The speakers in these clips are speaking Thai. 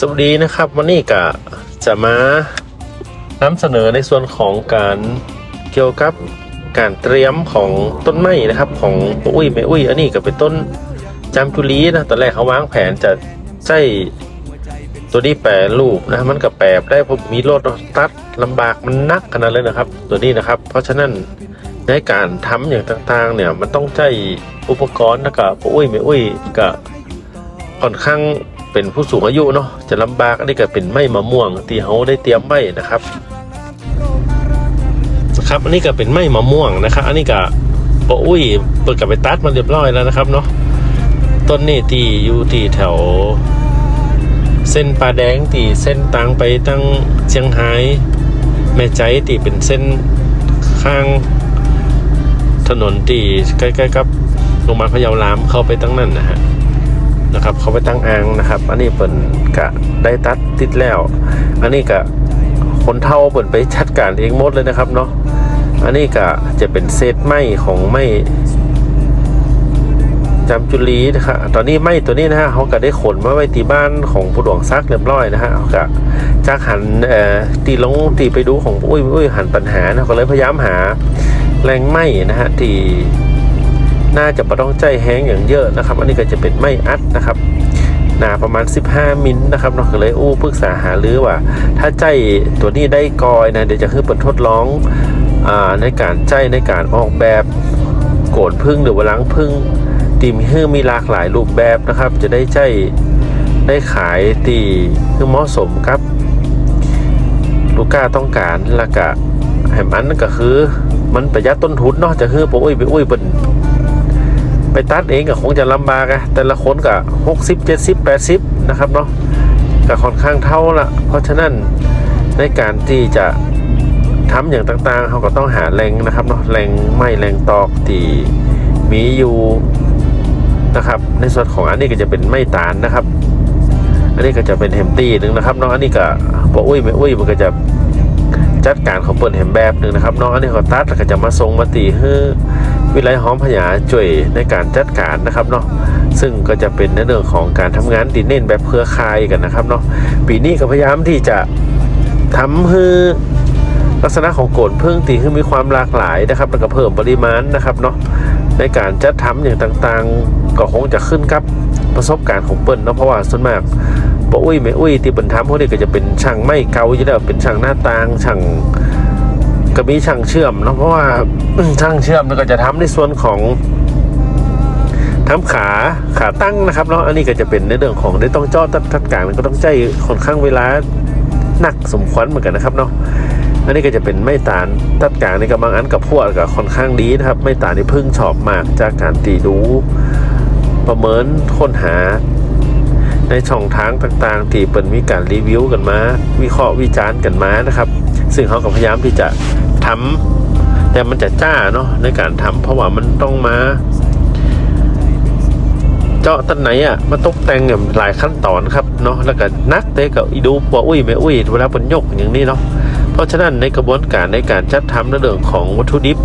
สวัสดีนะครับวันนี้ก็จะมานำเสนอในส่วนของการเกี่ยวกับการเตรียมของต้นไม้นะครับ ของอุ้ยแม่อุ้ยอันนี้ก็เป็นต้นจามจุลีนะตอนแรกเขาวางแผนจะใช้ตัวนี้แปรรูปนะมันก็แปรได้ผมมีรถตัดลำบากมันนักขนาดเลยนะครับ ตัวนี้นะครับ เพราะฉะนั้นในการทำอย่างต่างๆ เนี่ยมันต้องใช้อุปกรณ์นะกับอุ้ยแม่อุ้ยก็ค่อนข้าง เป็นผู้สูงอายุเนาะจะลำบากอันนี้ก็เป็นไม้มะม่วงที่เขาได้เตรียมไว้นะครับครับอันนี้ก็เป็นไม้มะม่วงนะครับ อันนี้ก็ปะอุ้ยเปิดกับไปตัดมาเรียบร้อยแล้วนะครับเนาะต้นนี้ที่อยู่ที่แถว เส้นปลาแดงที่เส้นตังไปตั้งเชียงไฮ้แม่ใจที่เป็นเส้นข้างถนนที่ใกล้ๆกับโรงพยาบาลพะเยาลามเข้าไปตั้งนั่นนะฮะ นะครับ เขาไปตั้งอ่างนะครับ อันนี้เปิ่นกะได้ตัดติดแล้ว อันนี้กะคนเท่าเปิ่นไปจัดการเองหมดเลยนะครับเนาะอันนี้กะจะเป็นเศษไม้ของไม้จำจุลีนะครับตอนนี้ไม้ตัวนี้นะฮะเขาก็ได้ขนมาไว้ที่บ้านของผู้หลวงซักเรียบร้อยนะฮะเขาก็จากหันเอ่อตีลงตีไปดูของอุ้ยอุ้ยหันปัญหานะก็เลยพยายามหาแรงไม้นะฮะที่ น่าจะไม่ต้องใจแห้งอย่างเยอะนะครับ อันนี้ก็จะเป็นไม้อัดนะครับหนาประมาณ 15 มิลนะครับเนาะก็เลยอู้ปรึกษาหารือว่า ถ้าใจตัวนี้ได้กอยนะเดี๋ยวจะขึ้นเปิดทดลองอในการใจในการออกแบบโกนพึ่งหรือว่าล้างพึ่งตีมฮื้อมีหลากหลายรูปแบบนะครับ จะได้ใจได้ขายตีคือเหมาะสมครับ ลูกค้าต้องการล้วก็แหมอันนั้นก็คือ มันประหยัดต้นทุนเนาะจะคือปอุ้ยไปอุ้ยเป็น ไปตัดเองก็คงจะลำบากอะแต่ละคนก็หกสิบเจ็ดสิบแปดสิบนะครับเนาะก็ค่อนข้างเท่าละเพราะฉะนั้นในการที่จะทำอย่างต่างๆเขาก็ต้องหาแรงนะครับเนาะแรงไม้แรงตอกที่มีอยู่นะครับ ในส่วนของอันนี้ก็จะเป็นไม้ตาลนะครับ อันนี้ก็จะเป็นแฮมตี้หนึ่งนะครับเนาะอันนี้ก็ปะอุ้ยไม่อุ้ยมันก็จะจัดการของเปิดแฮมแบบหนึ่งนะครับเนาะอันนี้เขาตัดแล้วก็จะมาทรงมาตีให้ วิไลหอมพยาช่วยในการจัดการนะครับเนาะซึ่งก็จะเป็นในเรื่องของการทำงานดีเน้นแบบเครือข่ายกันนะครับเนาะปีนี้ก็พยายามที่จะทำให้ลักษณะของโกนพึ่งตีให้มีความหลากหลายนะครับแล้วก็เพิ่มปริมาณนะครับเนาะในการจัดทำอย่างต่างๆ ก็คงจะขึ้นกับประสบการณ์ของเปิ้ลเนาะเพราะว่าส่วนมากปะอุ้ยไม่อุ้ยที่เปิ้ลทำพวกนี้ก็จะเป็นช่างไม่เกาอยู่แล้วเป็นช่างหน้าต่างช่าง ก็มีช่างเชื่อมเนาะเพราะว่าช่างเชื่อมเนี่ยก็จะทำในส่วนของทำขาขาตั้งนะครับเนาะอันนี้ก็จะเป็นในเรื่องของได้ต้องจอตัดทัดกลางก็ต้องใจค่อนข้างเวลาหนักสมควรเหมือนกันนะครับเนาะอันนี้ก็จะเป็นไม้ตาลตัดกลางในกำบางอันกับพวกก็ค่อนข้างดีนะครับไม้ตานี่พึ่งชอบมากจากการตีดูประเมินค้นหา ในช่องทางต่างๆ ที่เปิดมีการรีวิวกันมา วิเคราะห์วิจารณ์กันมานะครับ ซึ่งเขาก็พยายามที่จะ ทำแต่มันจะจ้าเนาะในการทำเพราะว่ามันต้องมา เจาะต้นไหนอะมาตกแต่งอย่งหลายขั้นตอนครับเนาะแล้วก็นักเตะกับอีดูปัวอุ้ยไม่อุ้ยเวลาเป็นยกอย่างนี้เนาะเพราะฉะนั้นในกระบวนการในการจัดทำในเรื่องของวัตถุดิบ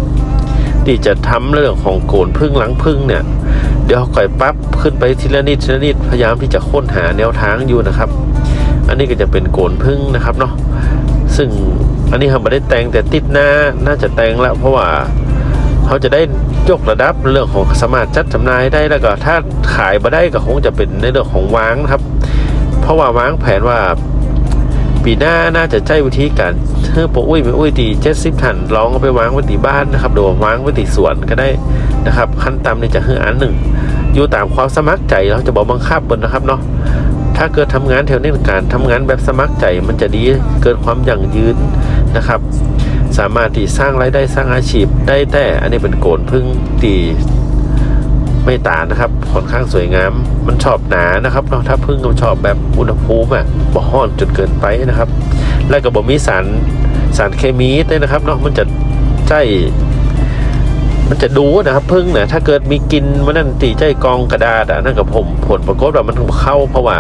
ที่จะทำเรื่องของโกนพึ่งหลังพึ่งเนี่ย เดี๋ยวค่อยปรับขึ้นไปทีละนิดทีละนิดพยายามที่จะค้นหาแนวทางอยู่นะครับ อันนี้ก็จะเป็นโกนพึ่งนะครับเนาะซึ่ง อันนี้เขาไม่ได้แต่งแต่ติดหน้าน่าจะแต่งแล้ว เพราะว่าเขาจะได้ยกระดับเรื่องของสามารถจัดจำหน่ายได้แล้วก็ถ้าขายมาได้ก็คงจะเป็นในเรื่องของวางนะครับ เพราะว่าวางแผนว่าปีหน้าน่าจะใช้วิธีการเฮ้อปอุ้ยไม่อุ้ยตีเจ็ดสิบถันลองเอาไปวางไว้ที่บ้านนะครับหรือว่าวางไว้ที่สวนก็ได้นะครับ ขั้นต่ำเนี่ยจะเฮืออันหนึ่งอยู่ตามความสมัครใจเราจะบอกบังคับบนนะครับเนาะถ้าเกิดทำงานแถวนี้การทำงานแบบสมัครใจมันจะดีเกิดความยั่งยืน นะครับ สามารถที่สร้างรายได้สร้างอาชีพได้แต่อันนี้เป็นโกนพึ่งตีไม่ตานะครับค่อนข้างสวยงาม มันชอบหนานะครับเนาะถ้าพึ่งมันชอบแบบอุณหภูมิอะบ่ฮ้อนจนเกินไปนะครับ แล้วก็บบ่มีสารสารเคมีด้วยนะครับเนาะมันจะใจมันจะดูนะครับพึ่งเนี่ยถ้าเกิดมีกินมันนั่นตีใจกองกระดาษอะนั่นกับผมผลปรากฏว่ามันเข้าเพราะว่า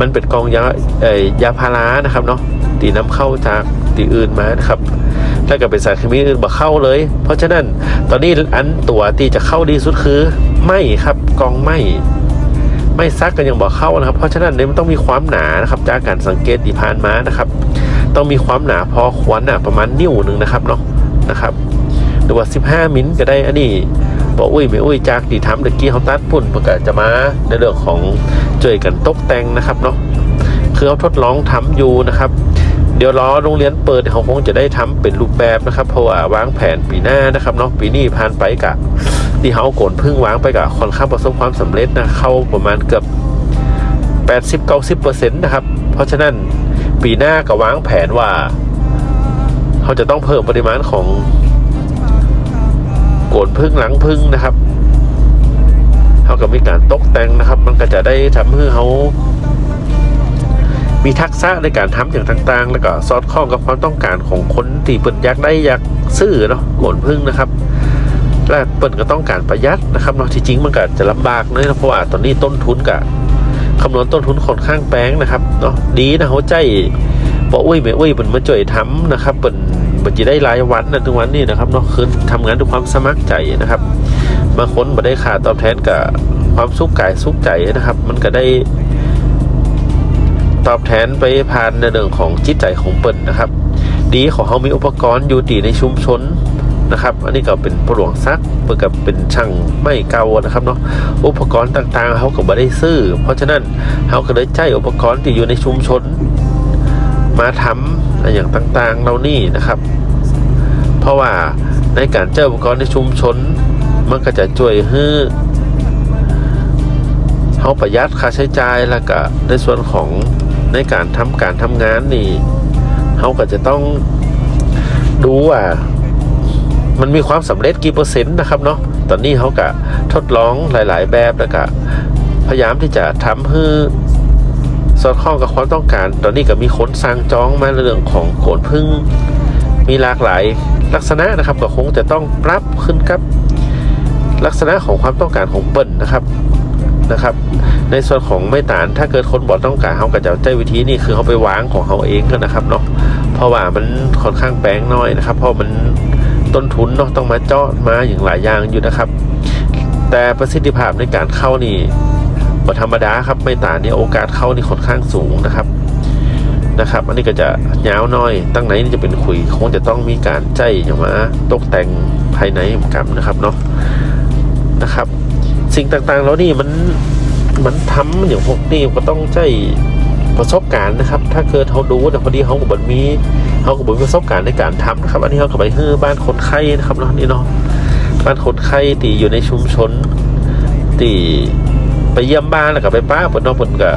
มันเป็นกองยาเอ่ยยาพารานะครับเนาะ ตีน้ำเข้าจากตีอื่นมานะครับถ้าเกิดเป็นสารเคมีอื่นบ่เข้าเลย เพราะฉะนั้นตอนนี้อันตัวที่จะเข้าดีสุดคือไหมครับกองไมไหมไม่ซักกันยังบอกเข้านะครับ เพราะฉะนั้นเนี่ยมันต้องมีความหนานะครับจากการสังเกตที่ผ่านมานะครับ ต้องมีความหนาพอควรหนาประมาณนิ้วหนึ่งนะครับเนาะนะครับหรือว่า 15 มิลก็ได้อันนี้บอกอุ้ยไม่อุ้ยจากดีทำตะกี้เขาตัดปุ่นเพื่อจะมาในเรื่องของช่วยกันตกแต่งนะครับเนาะ คือเขาทดลองทำอยู่นะครับ เดี๋ยวรอโรงเรียนเปิดเขาคงจะได้ทำเป็นรูปแบบนะครับ เพราะว่าวางแผนปีหน้านะครับเนาะปีนี้ผ่านไปกะที่เขาโกนพึ่งวางไปกับค่อนข้างประสบความสำเร็จนะเข้าประมาณเกือบ80-90%นะครับ เพราะฉะนั้นปีหน้าก็วางแผนว่าเขาจะต้องเพิ่มปริมาณของโกนพึ่งหลังพึ่งนะครับเขาก็มีการตกแต่งนะครับ มันก็จะได้ทำให้เขา มีทักษะในการทำอย่างต่างๆ แล้วก็สอดคล้องกับความต้องการของคนที่เปิดอยากได้อยากซื้อเนาะโกนพึ่งนะครับ และเปิดก็ต้องการประหยัดนะครับเนาะที่จริงมันก็จะลำบากเลยนะเพราะว่าตอนนี้ต้นทุนกับคำนวณต้นทุนค่อนข้างแพงนะครับเนาะดีนะเขาใจบอกอุ้ยไม่อุ้ยเป็นมาจ่วยทำนะครับเป็นมันจะได้รายวันนะทุกวันนี้นะครับเนาะคือทำงานด้วยความสมัครใจนะครับบางคนมาได้ค่าตอบแทนกับความสุขกายสุขใจนะครับ มันก็ได้ ตอบแทนไปผ่านในเรื่องของจิตใจของเปิ่นนะครับ ดีของเขามีอุปกรณ์อยู่ดีในชุมชนนะครับ อันนี้ก็เป็นปลวงซักเพื่อกับเป็นช่างไม่เก่านะครับเนาะ อุปกรณ์ต่างๆเขาก็บ่ได้ซื้อ เพราะฉะนั้นเขาก็เลยใช้อุปกรณ์ที่อยู่ในชุมชน มาทำอย่างต่างๆเหล่านี้นะครับ เพราะว่าในการเจ้าอุปกรณ์ในชุมชน มันก็จะช่วยให้เขาประหยัดค่าใช้จ่ายแล้วก็ในส่วนของ ในการทำการทำงานนี่เขาก็จะต้องดูว่ามันมีความสำเร็จกี่เปอร์เซ็นต์นะครับเนาะตอนนี้เขาก็ทดลองหลาย ๆ แบบแล้วก็พยายามที่จะทำให้สอดคล้องกับความต้องการ ตอนนี้ก็มีคนสั่งจองมาเรื่องของโขนพึ่งมีหลากหลายลักษณะนะครับก็คงจะต้องปรับขึ้นกับลักษณะของความต้องการของเปิ้ลนะครับ นะครับ ในส่วนของไม่ตานถ้าเกิดคนบอกต้องการเขาก็จะใช้วิธีนี้คือเขาไปวางของเขาเองกันนะครับเนาะเพราะว่ามันค่อนข้างแปลงน้อยนะครับ เพราะมันต้นทุนเนาะต้องมาเจาะมาอย่างหลายอย่างอยู่นะครับ แต่ประสิทธิภาพในการเข้านี่บ่ธรรมดาครับไม่ตานี่โอกาสเข้านี่ค่อนข้างสูงนะครับนะครับ อันนี้ก็จะยาวน้อย ตั้งไหนนี่จะเป็นคุยคงจะต้องมีการใจอย่างมาตกแต่งภายในเหมือนกันนะครับเนาะนะครับ สิ่งต่างๆ แล้วนี่มันมันทำอย่างพวกนี้ก็ต้องใจประสบการณ์นะครับ ถ้าเกิดเขาดูแต่พอดีเขาก็บมีเขาก็มีประสบการณ์ในการทำนะครับ อันนี้เขาก็ไปเฮื้อบ้านคนไข้นะครับเนาะนี่เนาะบ้านคนไข้ตีอยู่ในชุมชนตีไปเยี่ยมบ้านแล้วก็ไปป้าเปิดน้องเปิดก็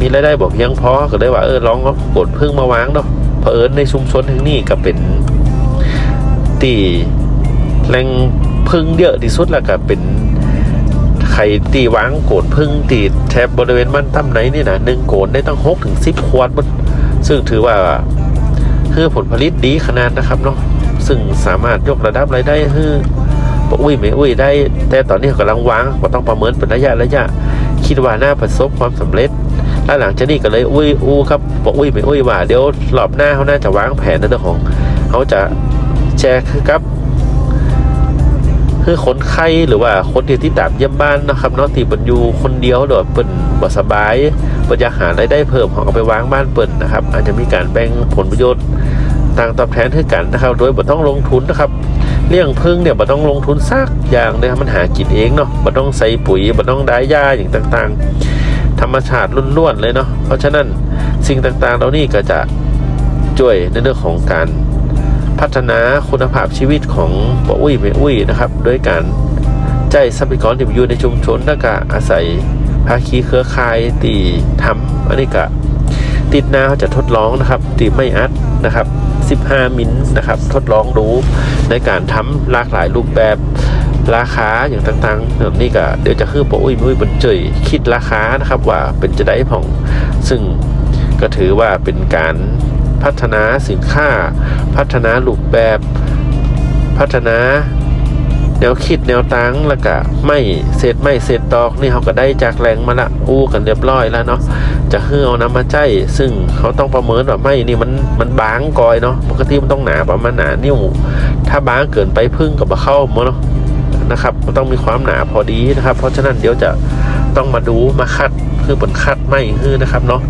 มีรายได้บอกเพียงพอก็เลยว่าเออลองกดพึ่งมาวางเนาะเผอิญในชุมชนแห่งนี้ก็เป็นตีแหล่ง พึ่งเยอะที่สุดแล้วก็เป็นไข่ตีวางโกนพึ่งตีแถบบริเวณบ้านตั้มไหนนี่นะหนึ่งโกนได้ตั้งหกถึงสิบขวดซึ่งถือว่าคือผลผลิตดีขนาดนะครับเนาะซึ่งสามารถยกระดับรายได้ให้ปอุ้ยไม่อุ้ยได้ แต่ตอนนี้กำลังวางก็ต้องประเมินเป็นระยะระยะ คิดว่าน่าประสบความสำเร็จแล้วหลังจากนี้ก็เลยอุ้ยอู้ครับบอกอุ้ยไม่อุ้ยว่าเดี๋ยวรอบหน้าเขาน่าจะวางแผนในเรื่องของเขาจะแชร์คือกับ คือคนไข้หรือว่าคนที่ที่ตามเยี่ยมบ้านนะครับนาะที่เป็นอยู่คนเดียวหรือเป็นบ่สบายเปิดอยากหารายได้เพิ่มของเอาไปวางบ้านเปิดนะครับ อาจจะมีการแบ่งผลประโยชน์ต่างตอบแทนให้กันนะครับ โดยบ่ต้องลงทุนนะครับเลี้ยงพึ่งเนี่ยบ่ต้องลงทุนซักอย่างนะครับมันหากินเองเนาะบ่ต้องใส่ปุ๋ยบ่ต้องได้ยาอย่างต่างๆ ธรรมชาติล้วนๆเลยเนาะเพราะฉะนั้นสิ่งต่างๆ เหล่านี้ก็จะช่วยในเรื่องของการ พัฒนาคุณภาพชีวิตของปออุ้ยไม่อุ้ยนะครับโดยการใจทรัพยากรที่อยู่ในชุมชนแล้วก็อาศัยภาคีเครือข่ายตีทำอันนี้ก็ติดหน้าเขาจะทดลองนะครับตีไม่อัดนะครับ 15 มิลนะครับทดลองดูในการทำหลากหลายรูปแบบราคาอย่างต่างๆแบบนี้ก็เดี๋ยวจะคือปออุ้ยมุ้ยบนเจยคิดราคานะครับว่าเป็นจะได้ผ่อง ซึ่งก็ถือว่าเป็นการ พัฒนาสินค้า พัฒนารูปแบบ พัฒนา แนวคิดแนวตั้งแล้วก็ไม่เศษไม่เศษตอกนี่เขาก็ได้จากแรงมาละอู้กันเรียบร้อยแล้วเนาะจะเฮือเอาน้ำมาใจซึ่งเขาต้องประเมินว่าไม่นี่มันมันบางกอยเนาะปกติมันต้องหนาประมาณหนานิ้วถ้าบางเกินไปพึ่งกับเข้ามาเนาะนะครับมันต้องมีความหนาพอดีนะครับ เพราะฉะนั้นเดี๋ยวจะต้องมาดูมาคัดคือเป็นคัดไม่คือนะครับเนาะ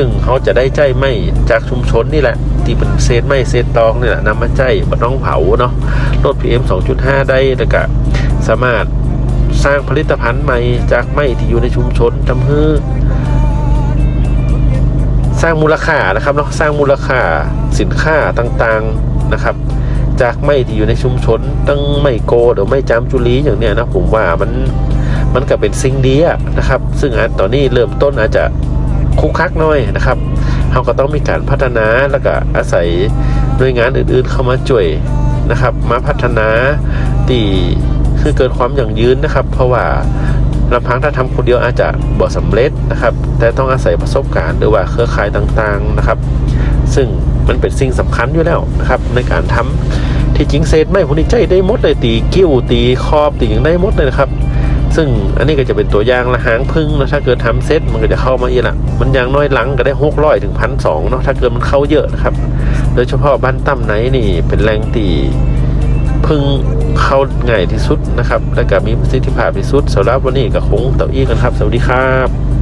ซึ่งเขาจะได้ใจไม่จากชุมชนนี่แหละ ที่เป็นเศษไม่เศษตองนี่แหละนำมาใจบน้องเผาเนาะลด PM 2.5 ได้แล้วก็สามารถสร้างผลิตภัณฑ์ใหม่จากไม้ที่อยู่ในชุมชนทำให้สร้างมูลค่านะครับเนาะสร้างมูลค่าสินค้าต่างๆนะครับ จากไม่ที่อยู่ในชุมชน ตั้งไม่โกหรือไม่จามจุลีอย่างเนี้ยนะผมว่ามันมันก็เป็นสิ่งดีอะนะครับ ซึ่งอันตอนนี้เริ่มต้นอาจจะ คุกคักหน้อยนะครับเราก็ต้องมีการพัฒนาแล้วก็อาศัยหน่วยงานอื่นๆเข้ามาช่วยนะครับ มาพัฒนาตีคือเกิดความยั่งยืนนะครับ เพราะว่าลำพังถ้าทำคนเดียวอาจจะบ่สำเร็จนะครับ แต่ต้องอาศัยประสบการณ์หรือว่าเครือข่ายต่างๆนะครับ ซึ่งมันเป็นสิ่งสำคัญอยู่แล้วนะครับ ในการทำที่จริงเศษไม่พวกนี้ใจได้หมดเลยตีกิ้วตีคอบตีอย่างได้หมดเลยนะครับ ซึ่งอันนี้ก็จะเป็นตัวอย่างละหางพึ่งนะถ้าเกิดทำเซตมันก็จะเข้ามาอีกละ มันอย่างน้อยหลังก็ได้หกร้อยถึงพันสองเนาะถ้าเกิดมันเข้าเยอะนะครับ โดยเฉพาะบ้านตั้มไหนนี่เป็นแรงตีพึ่งเข้าง่ายที่สุดนะครับ และก็มีประสิทธิภาพที่สุดสำหรับวันนี้ก็คงเต่าอี้กันครับ สวัสดีครับ